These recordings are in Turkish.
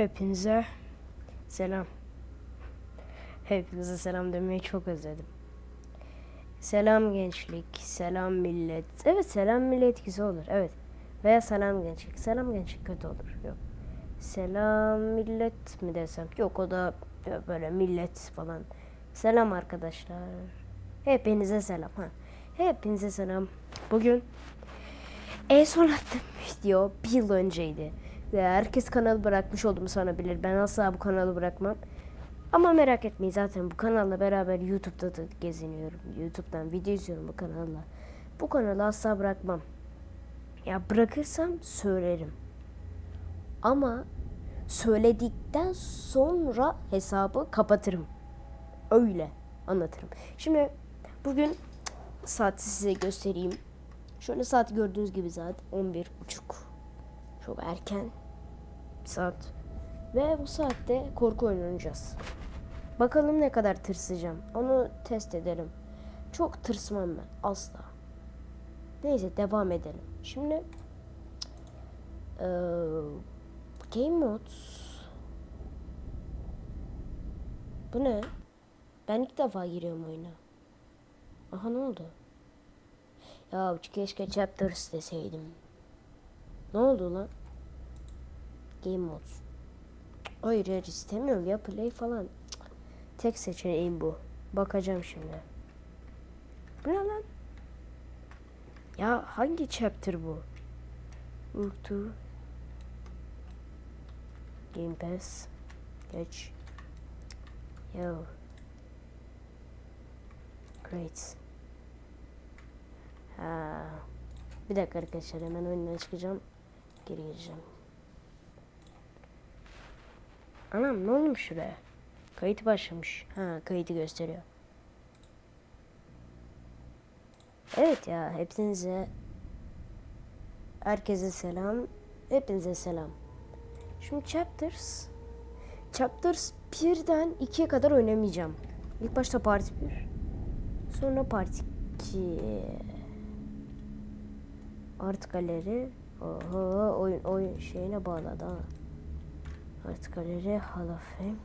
Hepinize selam. Hepinize selam demeyi çok özledim. Selam gençlik, selam millet. Evet selam millet güzel olur. Evet. Veya selam gençlik. Selam gençlik kötü olur. Yok. Selam millet mi desem? Yok o da böyle millet falan. Selam arkadaşlar. Hepinize selam. Ha. Hepinize selam. Bugün en son attığım video bir yıl önceydi. Herkes kanalı bırakmış olduğumu sanabilir. Ben asla bu kanalı bırakmam. Ama merak etmeyin zaten bu kanalla beraber YouTube'da da geziniyorum. YouTube'dan video izliyorum bu kanalla. Bu kanalı asla bırakmam. Ya bırakırsam söylerim. Ama söyledikten sonra hesabı kapatırım. Öyle anlatırım. Şimdi bugün saati size göstereyim. Şöyle saat gördüğünüz gibi saat 11.30. Çok erken saat. Ve bu saatte korku oyunu oynayacağız. Bakalım ne kadar tırsacağım. Onu test edelim. Çok tırsmam ben. Asla. Neyse devam edelim. Şimdi eee, Game Modes Bu ne? Ben ilk defa giriyorum oyuna. Aha ne oldu? Ya keşke Chapters deseydim. Ne oldu lan? Game Modes. Hayır hayır istemiyorum ya play falan. Tek seçeneğim bu. Bakacağım şimdi. Bu ne lan? Ya hangi chapter bu? Urtu. Game Pass. Geç. Yo. Great. Ha. Bir dakika arkadaşlar hemen oyundan çıkacağım. Geri gireceğim. Anam ne olmuş şuraya? Kayıt başlamış. Ha kayıtı gösteriyor. Evet ya hepinize herkese selam. Hepinize selam. Şimdi chapters chapters 1'den 2'ye kadar oynamayacağım. İlk başta part 1. Sonra part 2. Art galeri. Oho oyun oyun şeyine bağladı ha. Art galeri Hall of Fame.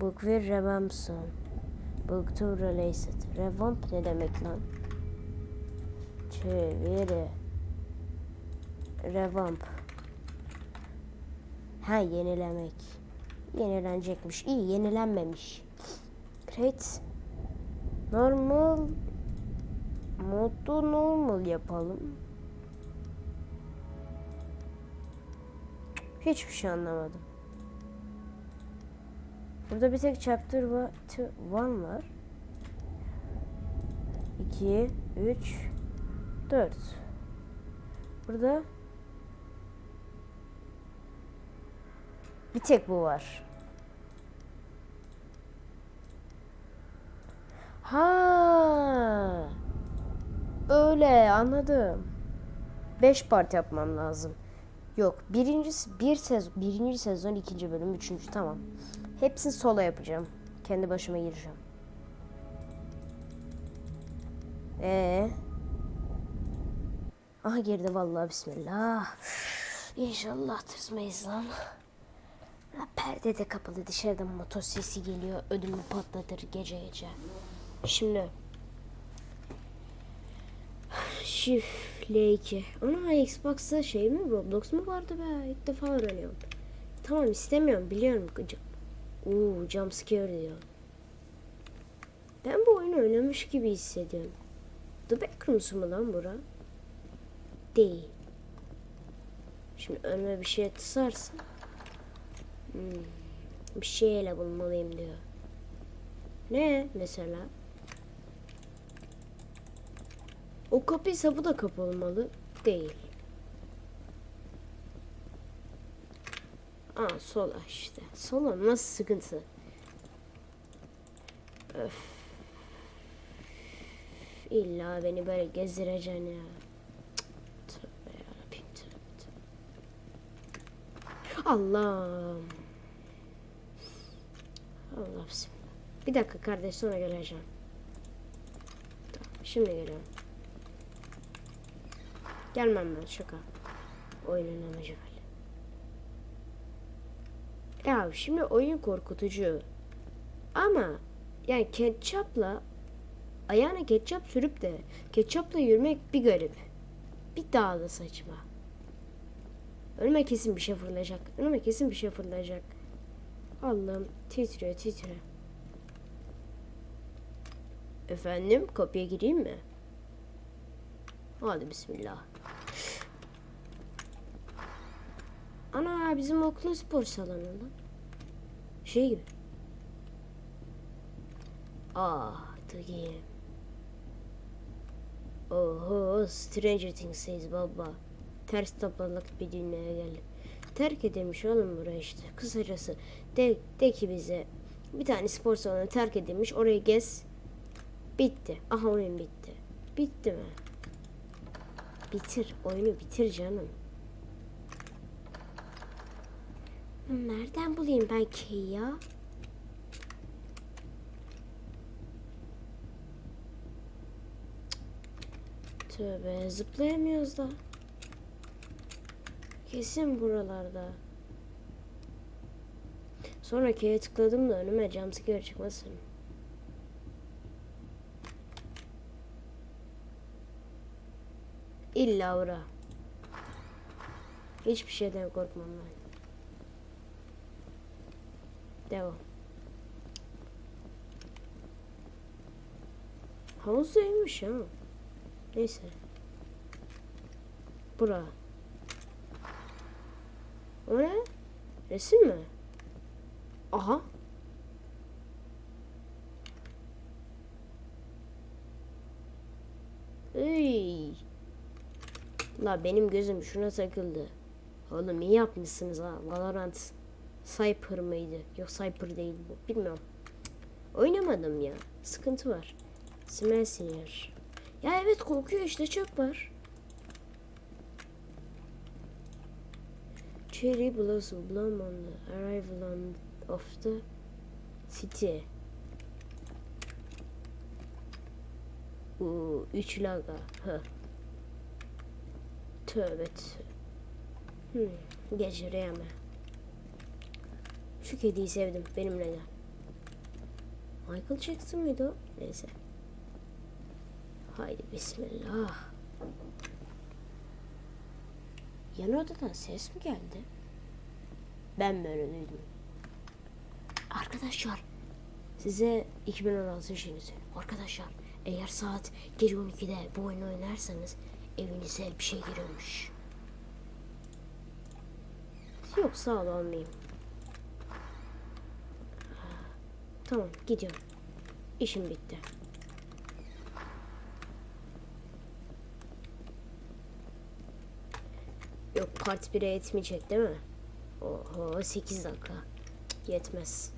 Book ve Revampson. Book to Related. Revamp ne demek lan? Çeviri. Revamp. Ha yenilemek. Yenilenecekmiş. İyi yenilenmemiş. Create. Normal. Modu normal yapalım. Hiçbir şey anlamadım. Burada bir tek chapter var, one var. 2, 3, 4. Burada bir tek bu var. Ha. Öyle anladım. 5 part yapmam lazım. Yok birincisi bir sezon birinci sezon ikinci bölüm üçüncü tamam. Hepsini sola yapacağım. Kendi başıma gireceğim. Ee. Aha girdi vallahi bismillah. İnşallah tırsmayız lan. Perde de kapalı dışarıdan motor sesi geliyor. Ödümü patlatır gece gece. Şimdi. Şifre 2. Ana Xbox'ta şey mi Roblox mu vardı be? İlk defa öğreniyorum. Tamam istemiyorum biliyorum. Uuu jumpscare diyor. Ben bu oyunu oynamış gibi hissediyorum. The Backrooms mu lan bura? Değil. Şimdi önüme bir şey tısarsa hmm, bir şeyle bulmalıyım diyor. Ne mesela? O kapıysa bu da kapı olmalı. Değil. Aa sola işte. Sola nasıl sıkıntı? Öf. İlla beni böyle gezdireceksin ya. Tövbe yarabbim tövbe tövbe. Allah'ım. Allah bismillah. Bir dakika kardeş sonra geleceğim. Tamam, şimdi geliyorum. Gelmem ben şaka. Oyunun amacı böyle. Ya şimdi oyun korkutucu. Ama yani ketçapla ayağına ketçap sürüp de ketçapla yürümek bir garip. Bir daha da saçma. Önüme kesin bir şey fırlayacak. Önüme kesin bir şey fırlayacak. Allah'ım titriyor titriyor. Efendim kapıya gireyim mi? Hadi bismillah. Ana bizim okulun spor salonunda. Şey gibi. Ah the game. Oho Stranger Things'teyiz baba. Ters toplalık bir dünyaya geldim. Terk edilmiş oğlum buraya işte. Kısacası de, de ki bize bir tane spor salonu terk edilmiş. Orayı gez. Bitti. Aha oyun bitti. Bitti mi? Bitir. Oyunu bitir canım. Nereden bulayım ben K'yi ya? Tövbe zıplayamıyoruz da. Kesin buralarda. Sonra K'ye tıkladım da önüme jumpscare çıkmasın. İlla ora. Hiçbir şeyden korkmam ben. Devam. Havuz iyiymiş ha. Neyse. Bura. O ne? Resim mi? Aha. Ey. La benim gözüm şuna takıldı. Oğlum iyi yapmışsınız ha. Valorant Cyper mıydı? Yok Cyper değil bu. Bilmiyorum. Oynamadım ya. Sıkıntı var. Smell Senior. Ya evet kokuyor işte çöp var. Cherry blossom bloom on the arrival on of the city. Uuu, üç laga. Hı. Tövbe tövbe. Hmm, geçireyemem. Şu kediyi sevdim. Benimle gel. Michael Jackson mıydı o? Neyse. Haydi bismillah. Yan odadan ses mi geldi? Ben mi öyle duydum? Arkadaşlar size 2016 şeyini söyleyeyim. Arkadaşlar eğer saat gece 12'de bu oyunu oynarsanız evinize bir şey giriyormuş. Yok sağ ol almayayım. Tamam gidiyorum. İşim bitti. Yok part 1'e yetmeyecek değil mi? Oho 8 dakika. Yetmez.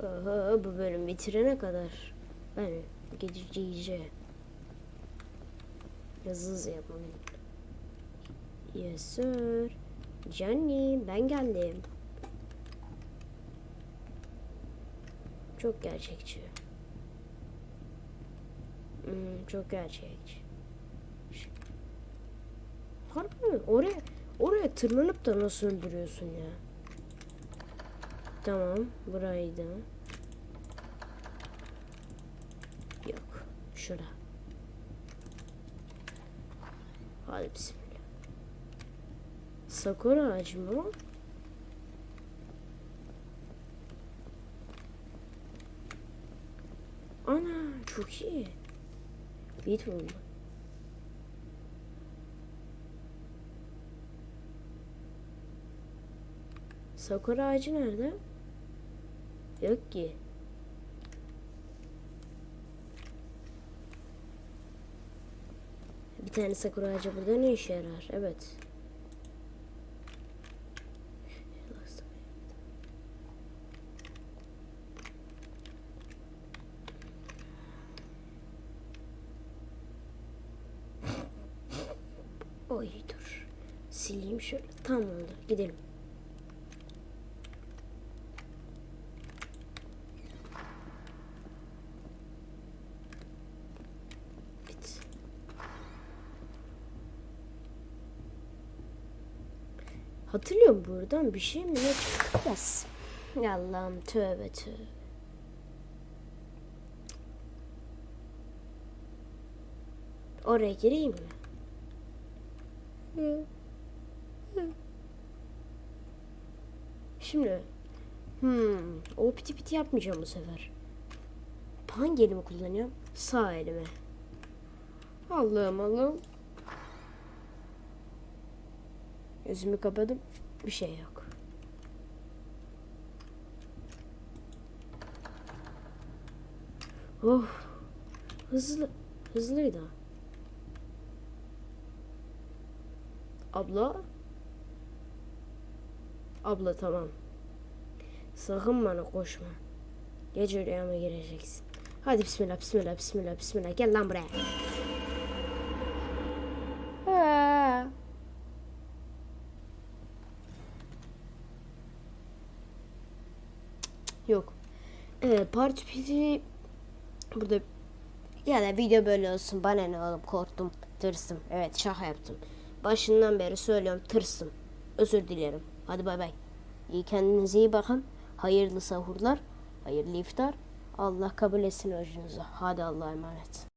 Oho bu bölüm bitirene kadar ben gideceğim. Hızlı hızlı yapmalıyım. Yes sir. Johnny ben geldim. Çok gerçekçi. Hmm, çok gerçekçi. Harbi mi? Oraya, oraya tırmanıp da nasıl öldürüyorsun ya? Tamam, buraydı. Yok, şurada. Hadi bismillah. Sakura ağacı mı? o? Ana çok iyi. Beautiful. Sakura ağacı nerede? Yok ki. Bir tane sakura ağacı burada ne işe yarar? Evet. Oy dur. Sileyim şöyle. Tamam oldu. Gidelim. Hatırlıyorum buradan bir şey mi? Yes. Allah'ım tövbe tövbe. Oraya gireyim mi? Şimdi hmm, o piti piti yapmayacağım bu sefer. Hangi elimi kullanıyorum? Sağ elimi. Allah'ım Allah'ım. Gözümü kapadım. Bir şey yok. Oh. Hızlı. Hızlıydı. Abla. Abla tamam. Sakın bana koşma. Gece rüyama gireceksin. Hadi bismillah bismillah bismillah bismillah. Gel lan buraya. Ha. Yok. Parti piti. Burada ya da video böyle olsun bana ne oğlum korktum tırsım. Evet şaka yaptım. Başından beri söylüyorum tırsım. Özür dilerim. Hadi bay bay. İyi kendinize iyi bakın. Hayırlı sahurlar hayırlı iftar. Allah kabul etsin orucunuzu. Hadi Allah'a emanet